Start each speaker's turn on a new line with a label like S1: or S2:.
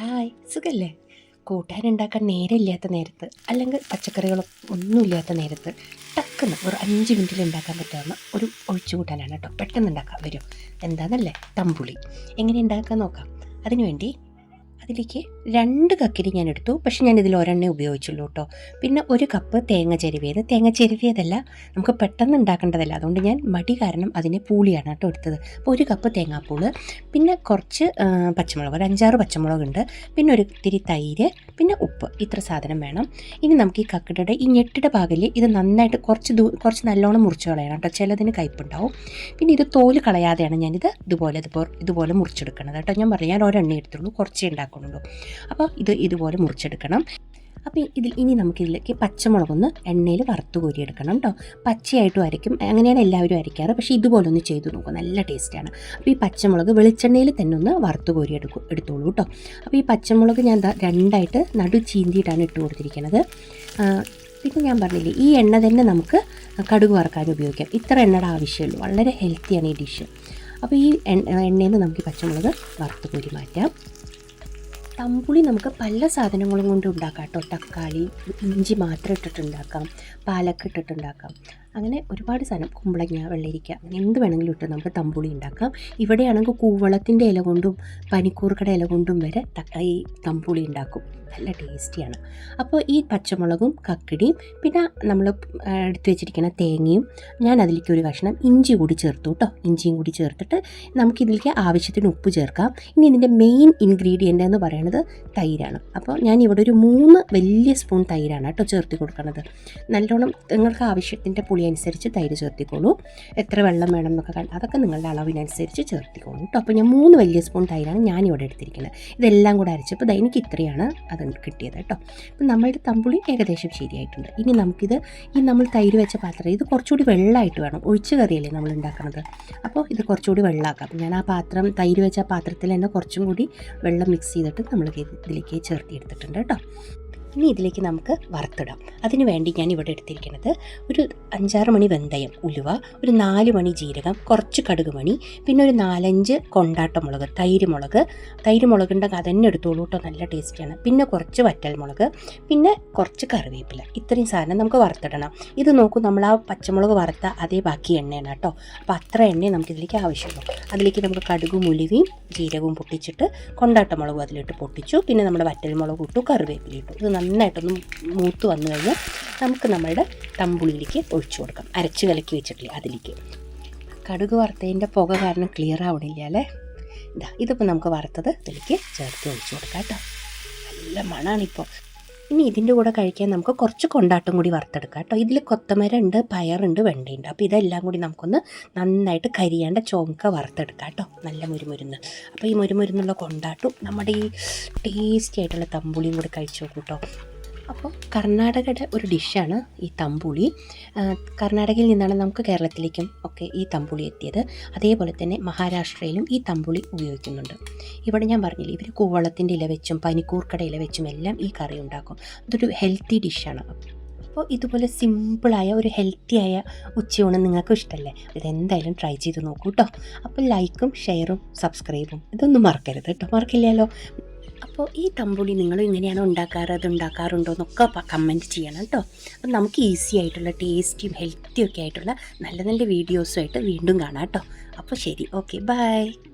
S1: Hi സുഖല്ലേ? കൂട്ടാൻ ഉണ്ടാക്കാൻ നേരമില്ലാത്ത നേരത്ത് അല്ലെങ്കിൽ പച്ചക്കറികളും ഒന്നുമില്ലാത്ത നേരത്ത് ടക്കുന്ന് ഒരു അഞ്ച് മിനിറ്റിൽ ഉണ്ടാക്കാൻ പറ്റാവുന്ന ഒരു ഒഴിച്ചു കൂട്ടാനാണ് കേട്ടോ. പെട്ടെന്ന് ഉണ്ടാക്കാൻ വരും. എന്താണെന്നല്ലേ തമ്പുളി. എങ്ങനെ ഉണ്ടാക്കാൻ നോക്കാം? അതിനുവേണ്ടി അതിലേക്ക് രണ്ട് കക്കിരി ഞാൻ എടുത്തു. പക്ഷേ ഞാൻ ഇതിൽ ഒരെണ്ണേ ഉപയോഗിച്ചുള്ളൂ കേട്ടോ. പിന്നെ ഒരു കപ്പ് തേങ്ങ ചെരുവിയത്. തേങ്ങ ചെരുവിയതല്ല നമുക്ക് പെട്ടെന്ന് ഉണ്ടാക്കേണ്ടതല്ല. അതുകൊണ്ട് ഞാൻ മടി കാരണം അതിനെ പൂളിയാണ് കേട്ടോ എടുത്തത്. അപ്പോൾ ഒരു കപ്പ് തേങ്ങാപ്പൂൾ പിന്നെ കുറച്ച് പച്ചമുളക്. ഒരു അഞ്ചാറ് പച്ചമുളക് ഉണ്ട്. പിന്നെ ഒരു ഇത്തിരി തൈര് പിന്നെ ഉപ്പ്. ഇത്ര സാധനം വേണം. ഇനി നമുക്ക് ഈ കക്കിടയുടെ ഈ ഞെട്ടിയുടെ ഭാഗത്തിൽ ഇത് നന്നായിട്ട് കുറച്ച് കുറച്ച് നല്ലോണം മുറിച്ച് കളയണം കേട്ടോ. ചിലതിന് കയ്പുണ്ടാവും പിന്നെ ഇത് തോൽ കളയാതെയാണ് ഞാനിത് ഇതുപോലെ ഇതുപോലെ ഇതുപോലെ മുറിച്ചെടുക്കണത് കേട്ടോ. ഞാൻ പറഞ്ഞു ഞാൻ ഒരെണ്ണ എടുത്തുള്ളൂ. കുറച്ചേ ഉണ്ടാക്കുന്നുള്ളൂ അപ്പോൾ ഇത് ഇതുപോലെ മുറിച്ചെടുക്കണം. അപ്പോൾ ഇതിൽ ഇനി നമുക്കിതിലേക്ക് പച്ചമുളകൊന്ന് എണ്ണയിൽ വറുത്ത് കോരിയെടുക്കണം കേട്ടോ. പച്ചയായിട്ടും അരയ്ക്കും. അങ്ങനെയാണ് എല്ലാവരും അരയ്ക്കാറ്. പക്ഷേ ഇതുപോലെ ഒന്ന് ചെയ്തു നോക്കും. നല്ല ടേസ്റ്റാണ്. അപ്പോൾ ഈ പച്ചമുളക് വെളിച്ചെണ്ണയിൽ തന്നെ ഒന്ന് വറുത്ത് കോരി എടുക്കും എടുത്തോളൂ കേട്ടോ. അപ്പോൾ ഈ പച്ചമുളക് ഞാൻ രണ്ടായിട്ട് നടു ചീന്തിയിട്ടാണ് ഇട്ട് കൊടുത്തിരിക്കുന്നത്. പിന്നെ ഞാൻ പറഞ്ഞില്ലേ ഈ എണ്ണ തന്നെ നമുക്ക് കടുക് വറുക്കാൻ ഉപയോഗിക്കാം. ഇത്ര എണ്ണയുടെ ആവശ്യമുള്ളൂ. വളരെ ഹെൽത്തിയാണ് ഈ ഡിഷ് അപ്പോൾ ഈ എണ്ണ എണ്ണയിൽ നിന്ന് നമുക്ക് പച്ചമുളക് വറുത്ത് കോരി മാറ്റാം. തമ്പുളി നമുക്ക് പല സാധനങ്ങളും കൊണ്ട് ഉണ്ടാക്കാം കേട്ടോ. തക്കാളി ഇഞ്ചി മാത്രം ഇട്ടിട്ടുണ്ടാക്കാം. പാലക്ക ഇട്ടിട്ടുണ്ടാക്കാം. അങ്ങനെ ഒരുപാട് സാധനം കുമ്പളങ്ങ വെള്ളരിക്ക എന്ത് വേണമെങ്കിലും ഇട്ട് നമുക്ക് തമ്പുളി ഉണ്ടാക്കാം. ഇവിടെയാണെങ്കിൽ കൂവളത്തിന്റെ ഇല കൊണ്ടും പനിക്കൂർക്കയുടെ ഇല കൊണ്ടും വരെ ഈ തമ്പുളി ഉണ്ടാക്കും. നല്ല ടേസ്റ്റിയാണ്. അപ്പോൾ ഈ പച്ചമുളകും കക്കിടിയും പിന്നെ നമ്മൾ എടുത്തു വെച്ചിരിക്കുന്ന തേങ്ങയും ഞാൻ അതിലേക്ക് ഒരു കഷ്ണം ഇഞ്ചി കൂടി ചേർത്തു കേട്ടോ. ഇഞ്ചിയും കൂടി ചേർത്തിട്ട് നമുക്കിതിലേക്ക് ആവശ്യത്തിന് ഉപ്പ് ചേർക്കാം. ഇനി ഇതിന്റെ മെയിൻ ഇൻഗ്രീഡിയന്റ് എന്ന് പറയുന്നത് തൈരാണ്. അപ്പോൾ ഞാൻ ഇവിടെ ഒരു മൂന്ന് വലിയ സ്പൂൺ തൈരാണ് കേട്ടോ ചേർത്തി കൊടുക്കുന്നത്. നല്ലോണം നിങ്ങൾക്ക് ആവശ്യത്തിന്റെ പുളി അനുസരിച്ച് തൈര് ചേർത്തിക്കോളൂ. എത്ര വെള്ളം വേണം എന്നൊക്കെ അതൊക്കെ നിങ്ങളുടെ അളവിനനുസരിച്ച് ചേർത്തിക്കോളൂ കേട്ടോ അപ്പോൾ ഞാൻ മൂന്ന് വലിയ സ്പൂൺ തൈരാണ് ഞാനിവിടെ എടുത്തിരിക്കുന്നത്. ഇതെല്ലാം കൂടെ അരച്ചപ്പോൾ ദാ എനിക്ക് ഇത്രയാണ് അത് കിട്ടിയത് കേട്ടോ അപ്പം നമ്മളുടെ തമ്പുളി ഏകദേശം ശരിയായിട്ടുണ്ട്. ഇനി നമുക്കിത് ഈ നമ്മൾ തൈര് വെച്ച പാത്രം ഇത് കുറച്ചുകൂടി വെള്ളമായിട്ട് വേണം. ഒഴിച്ച് കറിയല്ലേ നമ്മൾ ഉണ്ടാക്കുന്നത് അപ്പോൾ ഇത് കുറച്ചുകൂടി വെള്ളമാക്കാം ഞാൻ ആ പാത്രം തൈര് വെച്ച പാത്രത്തിൽ തന്നെ കുറച്ചും കൂടി വെള്ളം മിക്സ് ചെയ്തിട്ട് നമ്മൾ ഇതിലേക്ക് ചേർത്തി എടുത്തിട്ടുണ്ട് കേട്ടോ ഇനി ഇതിലേക്ക് നമുക്ക് വറുത്തിടാം. അതിനു വേണ്ടി ഞാൻ ഇവിടെ എടുത്തിരിക്കുന്നത് ഒരു അഞ്ചാറ് മണി വെന്തയം ഉലുവ ഒരു നാല് മണി ജീരകം കുറച്ച് കടുക് മണി പിന്നെ ഒരു നാലഞ്ച് കൊണ്ടാട്ട മുളക് തൈര് മുളക്. തൈര് മുളകുണ്ടെങ്കിൽ അതന്നെ എടുത്തോളൂ കേട്ടോ നല്ല ടേസ്റ്റിയാണ് പിന്നെ കുറച്ച് വറ്റൽ മുളക് പിന്നെ കുറച്ച് കറിവേപ്പില. ഇത്രയും സാധനം നമുക്ക് വറുത്തിടണം. ഇത് നോക്കൂ നമ്മൾ ആ പച്ചമുളക് വറുത്ത അതേ ബാക്കി എണ്ണയാണ് കേട്ടോ അപ്പോൾ അത്ര എണ്ണയെ നമുക്ക് ഇതിലേക്ക് ആവശ്യമുള്ളൂ. അതിലേക്ക് നമുക്ക് കടുകും ഉലുവയും ജീരകവും പൊട്ടിച്ചിട്ട് കൊണ്ടാട്ട മുളകും അതിലിട്ട് പൊട്ടിച്ചു. പിന്നെ നമ്മുടെ വറ്റൽ മുളക് ഇട്ടു കറിവേപ്പില ഇട്ടു. ഇത് നന്നായിട്ടൊന്ന് മൂത്ത് വന്നു കഴിഞ്ഞാൽ നമുക്ക് നമ്മളുടെ തമ്പുളിയിലേക്ക് ഒഴിച്ചു കൊടുക്കാം. അരച്ച് കലക്കി വെച്ചിട്ടില്ലേ അതിലേക്ക്. കടുക് വറുത്തതിന്റെ പുക കാരണം ക്ലിയർ ആവണില്ല അല്ലേ? ഇതാ ഇതിപ്പോൾ നമുക്ക് വറുത്തത് ഇതിലേക്ക് ചേർത്ത് ഒഴിച്ചു കൊടുക്കാം കേട്ടോ. നല്ല മണമാണിപ്പോൾ ഇനി ഇതിന്റെ കൂടെ കഴിക്കാൻ നമുക്ക് കുറച്ച് കൊണ്ടാട്ടം കൂടി വറുത്തെടുക്കാം കേട്ടോ. ഇതിൽ കൊത്തമര ഉണ്ട് പയറുണ്ട് വെണ്ടയുണ്ട്. അപ്പോൾ ഇതെല്ലാം കൂടി നമുക്കൊന്ന് നന്നായിട്ട് കരിയാണ്ട ചോങ്ക വറുത്തെടുക്കാം കേട്ടോ. നല്ല മുരുമുരുന്ന്. അപ്പോൾ ഈ മുരുമുരുന്നുള്ള കൊണ്ടാട്ടും നമ്മുടെ ഈ ടേസ്റ്റി ആയിട്ടുള്ള തമ്പുളിയും കൂടി കഴിച്ചു നോക്കൂ കേട്ടോ. അപ്പോൾ കർണാടകയുടെ ഒരു ഡിഷാണ് ഈ തമ്പുളി. കർണാടകയിൽ നിന്നാണ് നമുക്ക് കേരളത്തിലേക്കും ഒക്കെ ഈ തമ്പുളി എത്തിയത്. അതേപോലെ തന്നെ മഹാരാഷ്ട്രയിലും ഈ തമ്പുളി ഉപയോഗിക്കുന്നുണ്ട്. ഇവിടെ ഞാൻ പറഞ്ഞില്ലേ ഇവർ കൂവളത്തിന്റെ ഇല വെച്ചും പനിക്കൂർക്കട ഇല വെച്ചും എല്ലാം ഈ കറി ഉണ്ടാക്കും. അതൊരു ഹെൽത്തി ഡിഷാണ് അപ്പോൾ ഇതുപോലെ സിമ്പിളായ ഒരു ഹെൽത്തിയായ ഉച്ചയൂണ് നിങ്ങൾക്ക് ഇഷ്ടമല്ലേ ഇതെന്തായാലും ട്രൈ ചെയ്ത് നോക്കൂ കേട്ടോ അപ്പോൾ ലൈക്കും ഷെയറും സബ്സ്ക്രൈബും ഇതൊന്നും മറക്കരുത് കേട്ടോ മറക്കില്ലല്ലോ. അപ്പോൾ ഈ തമ്പുളി നിങ്ങൾ എങ്ങനെയാണ് ഉണ്ടാക്കാറ് അത് ഉണ്ടാക്കാറുണ്ടോ എന്നൊക്കെ കമന്റ് ചെയ്യണം കേട്ടോ. അപ്പം നമുക്ക് ഈസി ആയിട്ടുള്ള ടേസ്റ്റിയും ഹെൽത്തിയും ഒക്കെ ആയിട്ടുള്ള നല്ല നല്ല വീഡിയോസുമായിട്ട് വീണ്ടും കാണാം കേട്ടോ. അപ്പോൾ ശരി ഓക്കെ ബൈ